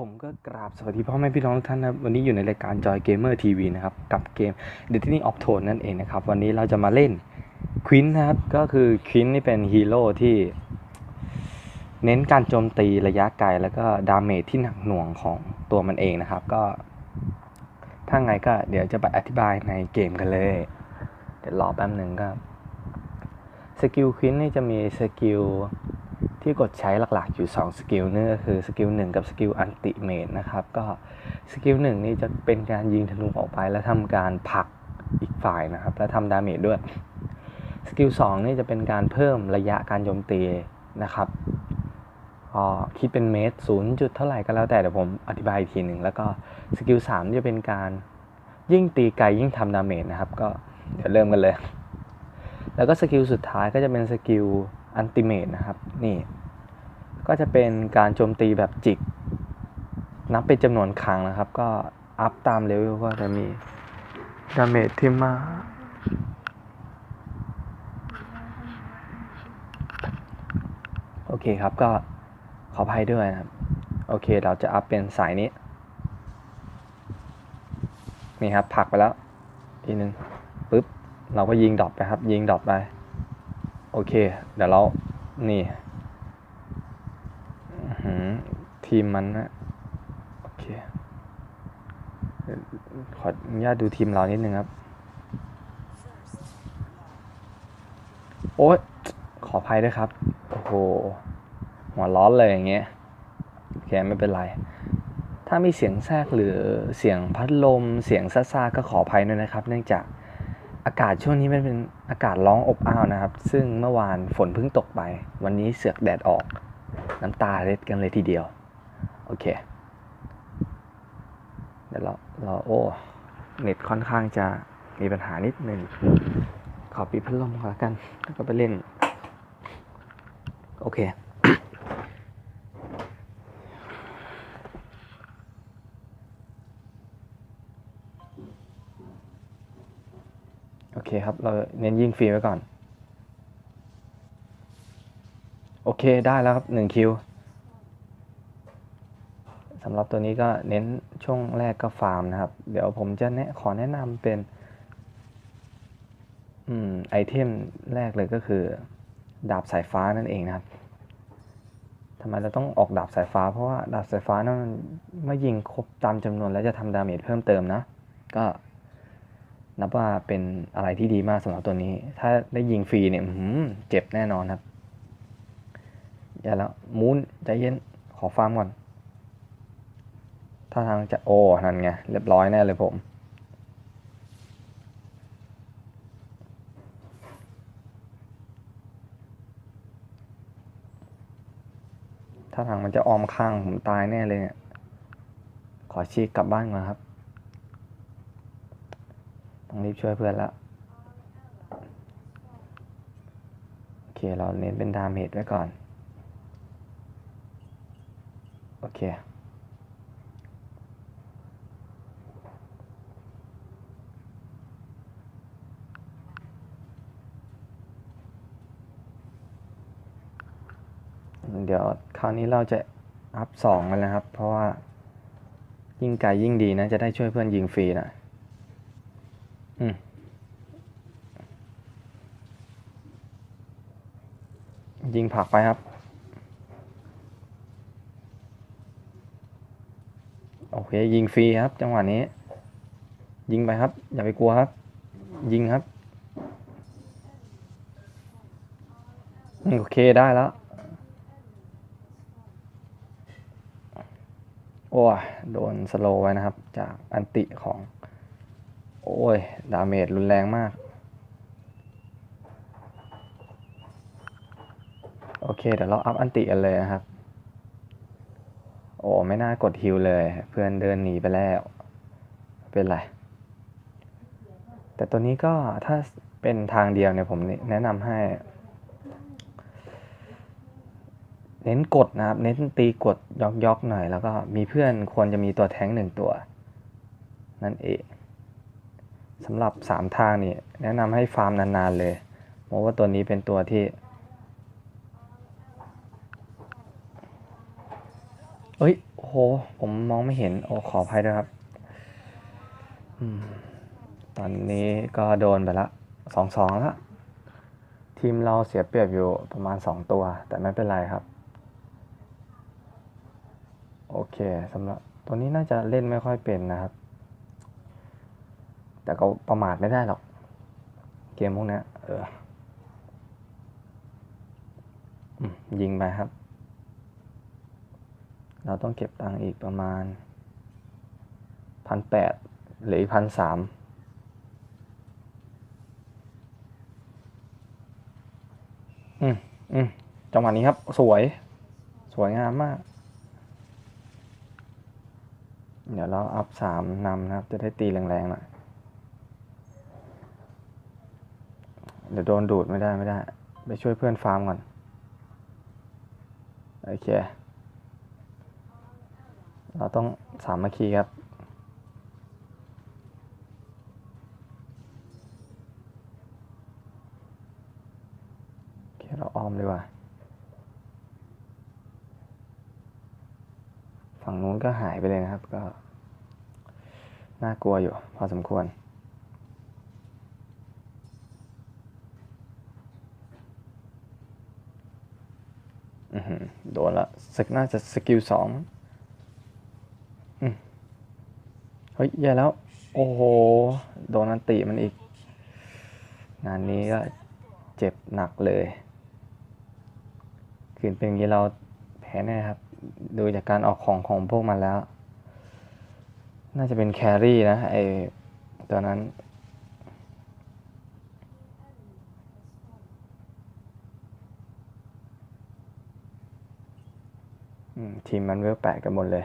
ผมก็กราบสวัสดีพ่อแม่พี่น้องทุกท่านนะวันนี้อยู่ในรายการ Joy Gamer TV นะครับ กับเกม Destiny of Tone นั่นเองนะครับ วันนี้เราจะมาเล่นควินนะครับ ก็คือควินนี่เป็นฮีโร่ที่ เน้นการโจมตีระยะไกล แล้วก็ดาเมจที่หนักหน่วงของตัวมันเองนะครับ ก็ ถ้าไงก็เดี๋ยวจะไปอธิบายในเกมกันเลย เดี๋ยวรอแป๊บหนึ่งก็สกิลควินนี่จะมีสกิล ที่กดใช้หลักๆอยู่2สกิลนี่ก็คือสกิล1กับสกิลอันติเมตนะครับ ก็สกิล1นี่จะเป็นการยิงธนูออกไป แล้วทำการผลักอีกฝ่ายนะครับ และทำดาเมจด้วยสกิล2นี่จะเป็นการเพิ่มระยะการโจมตีนะครับคิดเป็นเมตร0จุดเท่าไหร่ก็แล้วแต่เดี๋ยวผมอธิบายอีกทีหนึ่งแล้วก็สกิล3จะเป็นการยิ่งตีไกลยิ่งทำดาเมจนะครับ ก็เดี๋ยวเริ่มกันเลย แล้วก็สกิลสุดท้ายก็จะเป็นสกิล อันติเมตนะครับ นี่ ก็จะเป็นการโจมตีแบบจิก นับเป็นจำนวนครั้งนะครับ ก็อัพตามเลเวลก็จะมีดาเมจที่มากโอเคครับก็ขออภัยด้วยนะครับ โอเคเราจะอัพเป็นสายนี้ นี่ครับผักไปแล้วทีนึงปุ๊บ เราก็ยิงดรอปไปครับ ยิงดรอปไป โอเค เดี๋ยวเรา นี่ทีมมันนะโอเค ขออนุญาตดูทีมเรานิดนึงครับ โอ๊ยขออภัยด้วยครับ โอ้โห หัวร้อนเลยอย่างเงี้ยโอเคไม่เป็นไร ถ้ามีเสียงแทรกหรือเสียงพัดลม เสียงซ่าๆก็ขออภัยด้วยนะครับ เนื่องจากอากาศช่วงนี้มันเป็น อากาศร้องอบอ้าวนะครับ ซึ่งเมื่อวานฝนเพิ่งตกไป วันนี้เสือกแดดออก น้ำตาเล็ดกันเลยทีเดียว โอเค เดี๋ยวเราเราโอ้ เน็ตค่อนข้างจะมีปัญหานิดนึงขอปิดพัดลมก่อนละกัน แล้วก็ไปเล่น โอเค เคครับ เราเน้นยิงฟรีไว้ก่อน โอเคได้แล้วครับหนึ่งคิวสำหรับตัวนี้ก็เน้นช่วงแรกก็ฟาร์มนะครับ เดี๋ยวผมจะแนะขอแนะนำเป็นอืมไอเทมแรกเลยก็คือ ดาบสายฟ้านั่นเองนะครับทำไมเราต้องออกดาบสายฟ้า เพราะว่าดาบสายฟ้านั้นมันเมื่อยิงครบตามจำนวนแล้วจะทำดาเมจเพิ่มเติมนะ ก็ นับว่าเป็นอะไรที่ดีมากสำหรับตัวนี้ ถ้าได้ยิงฟรีเนี่ยหือเจ็บแน่นอนครับ อย่าแล้วมูนใจเย็น ขอฟาร์มก่อน ถ้าทางจะโอ้นั่นไง เรียบร้อยแน่เลยผม ถ้าทางมันจะออมข้างผมตายแน่เลยเนี่ย ขอชีกกลับบ้านก่อนครับ ต้องรีบช่วยเพื่อนแล้ว โอเค เราเน้นเป็นดาเมจไว้ก่อน โอเคเดี๋ยวคราวนี้เราจะอัพสองกันนะครับ เพราะว่ายิ่งไกลยิ่งดีนะ จะได้ช่วยเพื่อนยิงฟรีนะ ยิงผักไปครับ โอเค ยิงฟรีครับ จังหวะนี้ ยิงไปครับ อย่าไปกลัวครับ ยิงครับ โอเคได้แล้ว โอ้โดนสโลไว้นะครับ จากอันติของ โอ้ย ดาเมจรุนแรงมาก โอเค เดี๋ยวเราอัพอันติกันเลยนะครับ โอ้ ไม่น่ากดฮิวเลย เพื่อนเดินหนีไปแล้ว เป็นไร แต่ตัวนี้ก็ถ้าเป็นทางเดียวเนี่ยผมแนะนำให้ เน้นกดนะครับ เน้นตีกดยอกๆหน่อย แล้วก็มีเพื่อนควรจะมีตัวแท้งหนึ่งตัว นั่นเอง สำหรับสามทางนี่แนะนำให้ฟาร์มนานๆเลยเพราะว่าตัวนี้เป็นตัวที่เอ้ยโอ้โหผมมองไม่เห็นโอ้ขออภัยด้วยครับตอนนี้ก็โดนไปละสองสองละทีมเราเสียเปรียบอยู่ประมาณสองตัว แต่ไม่เป็นไรครับ โอเคสำหรับตัวนี้น่าจะเล่นไม่ค่อยเป็นนะครับ แต่ก็ประมาทไม่ได้หรอก เกมพวกนี้เออยิงไปครับ เราต้องเก็บตังค์อีกประมาณพันแปดหรือพันสามอืมอืมจังหวะนี้ครับ สวย สวยงามมาก เดี๋ยวเราอัพสามนำนะครับ จะได้ตีแรงๆหน่อย เดี๋ยวโดนดูดไม่ได้ไม่ได้ ไปช่วยเพื่อนฟาร์มก่อน โอเค เราต้องสามัคคีครับ โอเค เราอ้อมดีกว่าฝั่งนู้นก็หายไปเลยนะครับ ก็ น่ากลัวอยู่พอสมควร อือหือ โดนละสกน่าจะสกิลสองอืมเฮ้ย แย่แล้ว โอ้โห โดนอันติมันอีก งานนี้ก็เจ็บหนักเลยคืนเป็นอย่างนี้เราแพ้แน่ครับ ดูจากการออกของของพวกมันแล้ว น่าจะเป็นแครี่นะไอตัวนั้น ทีมมันเวลแปดกันหมดเลย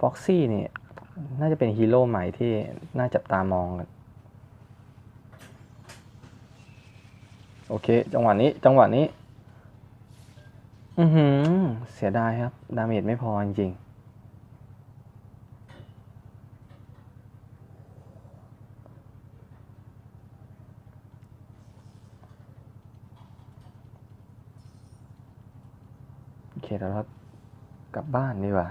ฟ็อกซี่นี่ น่าจะเป็นฮีโร่ใหม่ที่น่าจับตามองกันโอเค จังหวะนี้ จังหวะนี้ อือหือ เสียดายครับ ดาเมจไม่พอจริงๆ โอเค แล้วครับ กลับบ้านดีกว่า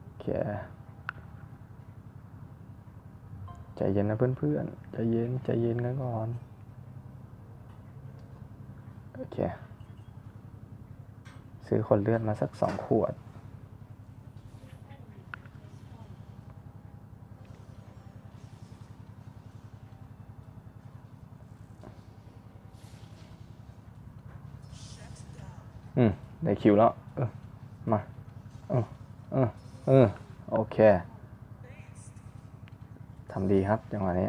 โอเคใจเย็นนะเพื่อนๆใจเย็นใจเย็นกันก่อนโอเค ซื้อคนเลือดมาสักสองขวด อืมได้คิวแล้ว เออ มา เออ เออ เออ โอเค ทำดีครับจังหวะนี้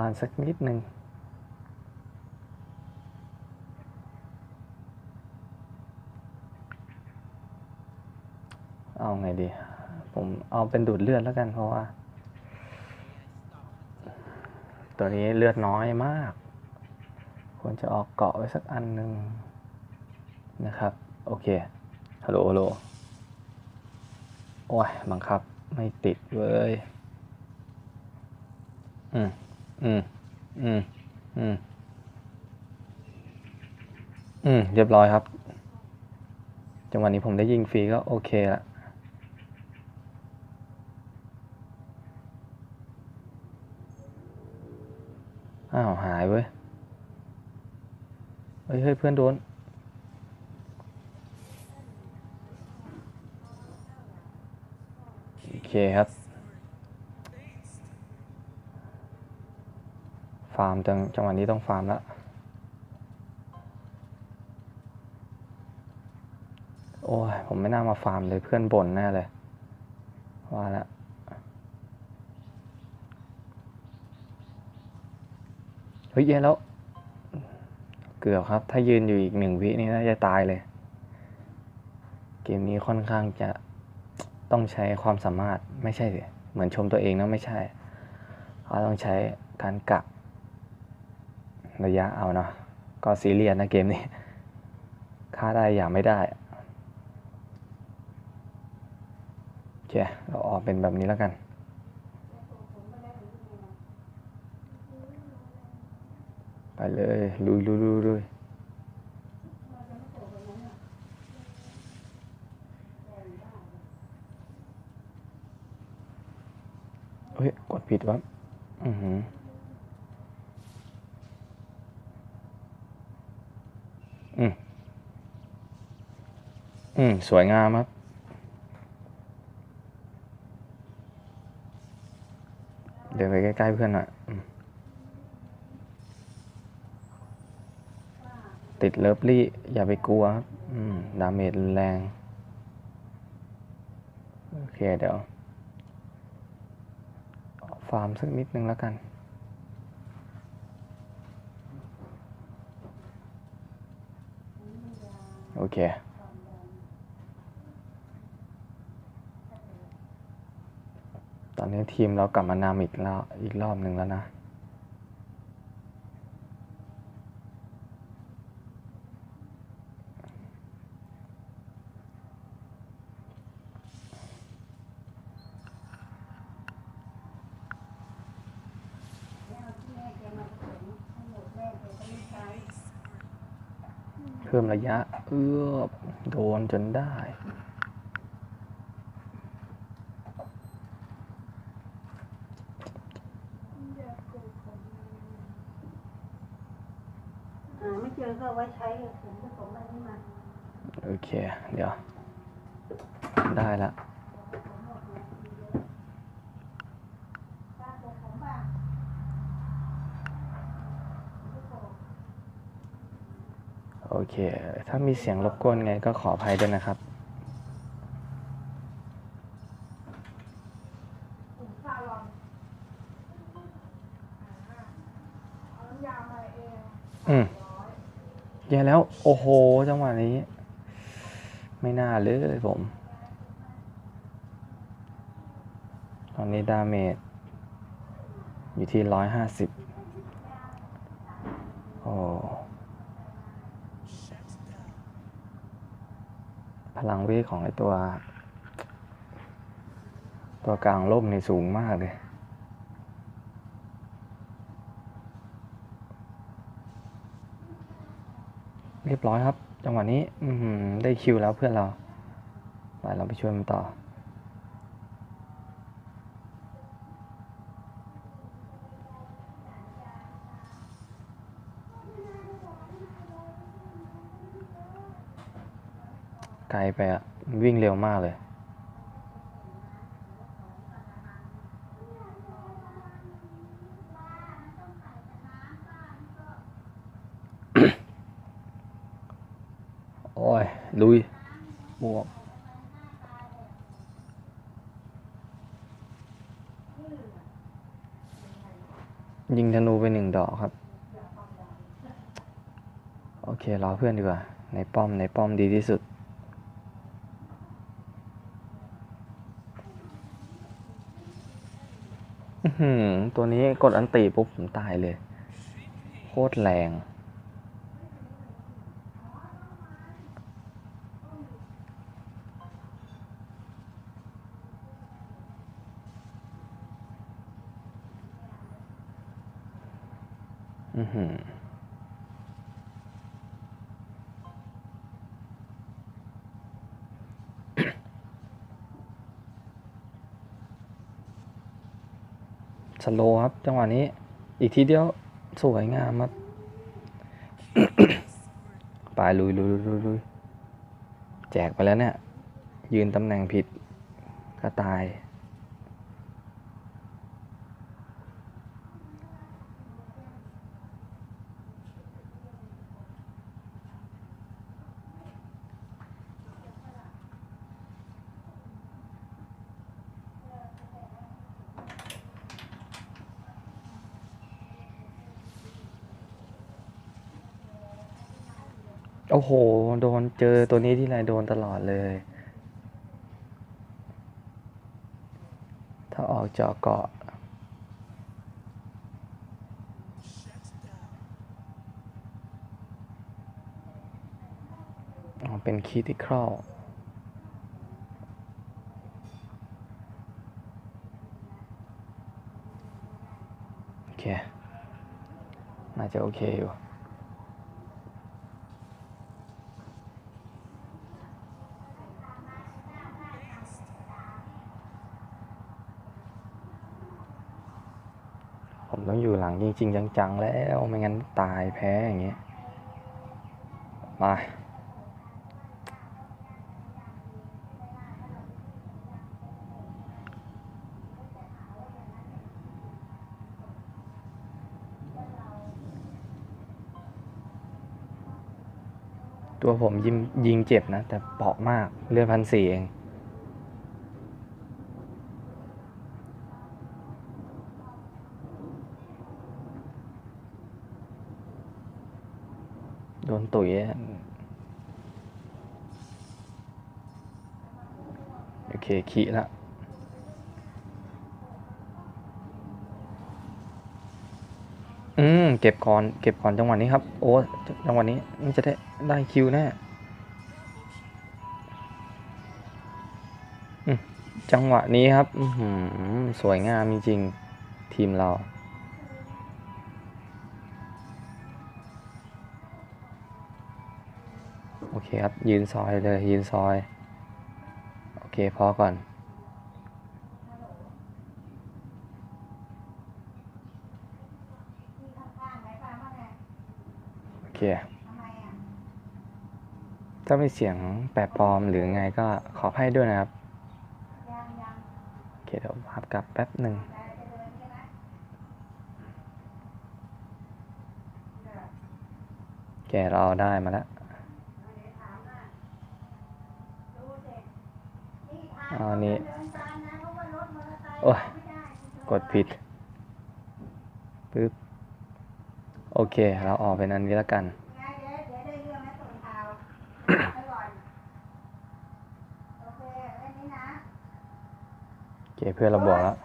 กลับบ้านสักนิดนึงเอาไงดี ผมเอาเป็นดูดเลือดแล้วกันเพราะว่า ตัวนี้เลือดน้อยมาก ควรจะออกเกาะไว้สักอันหนึ่งนะครับ โอเค ฮัลโหลฮัลโหลโอ้ยบังคับ ไม่ติดเว้ยอืม อืม อืม อืม อืม เรียบร้อยครับ จังหวะนี้ผมได้ยิงฟรีก็โอเคละอ้าวหายเว้ย เฮ้ยเฮ้ยเพื่อนโดน โอเคครับ ฟาร์มจังจังหวะนี้ต้องฟาร์มแล้วโอ้ยผมไม่น่ามาฟาร์มเลยเพื่อนบ่นแน่เลย ว่าแล้วเฮ้ยแย่แล้ว เกือบครับ ถ้ายืนอยู่อีกหนึ่งวินี่น่าจะตายเลย เกมนี้ค่อนข้างจะต้องใช้ความสามารถไม่ใช่สิเหมือนชมตัวเองนะไม่ใช่เขาต้องใช้การกะ ระยะเอาเนาะก็ซีเรียสนะเกมนี้ฆ่าได้อย่างไม่ได้โอเคเราออกเป็นแบบนี้แล้วกัน ไปเลย ลุยลุยลุยลุยเฮ้ย กดผิดวะอือหือ อืม สวยงามครับ เดินไปใกล้ ๆ เพื่อนหน่อยติดเลิฟลี่ อย่าไปกลัวครับดาเมจรุนแรง โอเค เดี๋ยว ฟาร์มสักนิดนึงแล้วกัน โอเค ตอ นนี้ทีมเรากลับมานำอีกรอบอีกรอบหนึ่งแล้วนะเพิ่มระยะ เอื้อโดนจนได้ หาไม่ เจอก็ไว้ใช้ผมผสมอะไรนี่มาโอเค เดี๋ยว ได้ละโอเค ถ้ามีเสียงรบกวนไงก็ขออภัยด้วยนะครับ อืมแย่แล้ว โอ้โห จังหวะนี้ ไม่น่าเลยผม ตอนนี้ดาเมจอยู่ที่ร้อยห้าสิบโอ้พลังเวทของไอตัว ตัวกลางร่มนี่สูงมากเลย เรียบร้อยครับ จังหวะนี้อืได้คิวแล้วเพื่อนเราไปเราไปช่วยมันต่อ ไกลไปอะวิ่งเร็วมากเลย โอ้ย ลุย บวก ยิงธนูไปหนึ่งดอกครับ โอ เพื่อนดีกว่า ในป้อมในป้อมดีที่สุดหือตัวนี้กดอันตีปุ๊บผมตายเลย โคตรแรง อือหือ สโลครับ จังหวะนี้ อีกทีเดียวสวยงามครับปลายลุยลุยลุยลุยแจกไปแล้วเนี่ย ยืนตำแหน่งผิดก็ตาย อ้โห โดนเจอตัวนี้ที่ไรโดนตลอดเลย ถ้าออกจอเกาะ เป็นคีที่ครอโอเค น่าจะโอเคอยู่ ผมต้องอยู่หลัง จริงจังๆ แล้วไม่งั้นตายแพ้อย่างเงี้ยมาตัวผมยิงยิงเจ็บนะ แต่เปราะมากเลือดพันสี่เอง นตุ๋ยโอเคขี้ละอืม เก็บก่อน เก็บก่อนจังหวะนี้ครับ โอ้จังหวะนี้มันจะได้ได้คิวแน่จังหวะนี้ครับอืสวยงามจริงๆทีมเรา คครับ ยืนซอยเลย ยืนซอย โอเค พอก่อนโอเคถ้ามีเสียงแปลปลอมหรือไงก็ขอให้ด้วยนะครับโอเคเดี๋ยวพับกลับแป๊บหนึ่งแกเราได้มาแล้ว เอาอั นนี้ โอ้ย กดผิดปึ๊บ โอเค เราออกเป็นอันนี้แล้วกันโอเคเพื่อนเราบอกแล้ว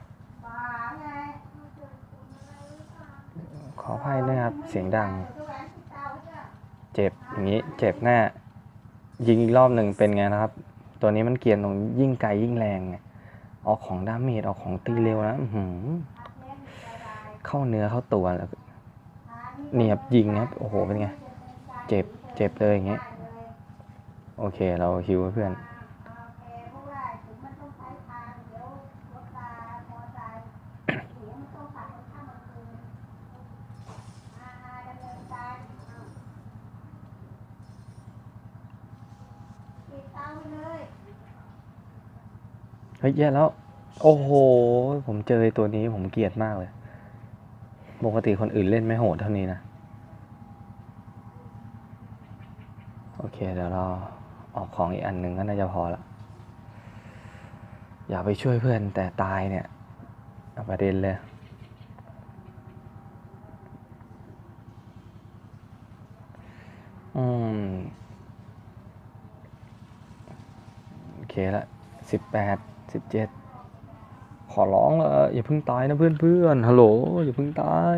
ขออภัยด้วยครับ เสียงดัง เจ็บอย่างนี้ เจ็บแน่ยิงอีกรอบหนึ่งเป็นไงนะครับ ตัวนี้มันเกียนตรงยิ่งไกลยิ่งแรงไงออกของดาเมจออกของตีเร็วนะหือเข้าเนื้อเข้าตัวแล้วเนียบยิงครับ โอ้โหเป็นไง เจ็บเจ็บเลยอย่างเงี้ย โอเคเราฮิวเพื่อน เฮ้ยแย่แล้ว โอ้โห ผมเจอตัวนี้ผมเกลียดมากเลย ปกติคนอื่นเล่นไม่โหดเท่านี้นะ โอเค เดี๋ยวเราออกของอีกอันหนึ่งก็น่าจะพอละ อย่าไปช่วยเพื่อนแต่ตายเนี่ยประเด็นเลย อืม โอ เคละสิบแปดสิบเจ็ดขอร้องละอย่าเพิ่งตายนะเพื่อนเพื่อนๆฮัลโหลอย่าเพิ่งตาย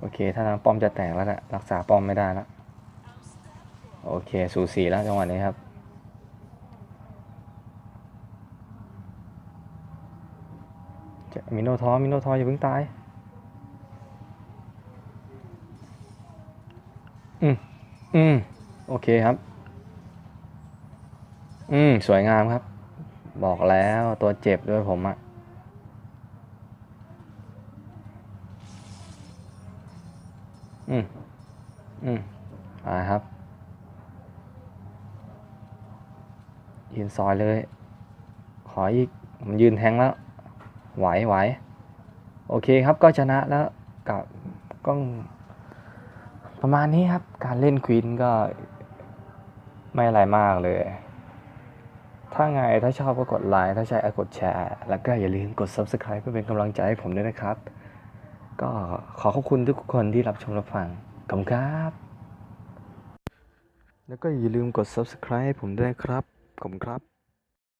โอเค ถ้าทางป้อมจะแตกแล้วแหละรักษาป้อมไม่ได้แล้วโอเค สูสีแล้วจังหวะนี้ครับ มิโนทอมิโนทออย่าเพิ่งตาย อืม อืม โอเคครับ อืม สวยงามครับ บอกแล้วตัวเจ็บด้วยผมอะอืม อืมอ่าครับ ยืนซอยเลย ขออีกผมยืนแทงแล้ว ไหวไหวโอเคครับก็ชนะแล้วกับก็ประมาณนี้ครับ การเล่นควินก็ไม่อะไรมากเลย ถ้าไงถ้าชอบก็กดไลค์ ถ้าใช่ก็กดแชร์ แล้วก็อย่าลืมกด Subscribe เพื่อเป็นกำลังใจให้ผมด้วยนะครับ ก็ขอขอบคุณทุกคนที่รับชมรับฟังขอบคุณครับ แล้วก็อย่าลืมกด subscribe ให้ผมด้วยครับขอบคุณครับ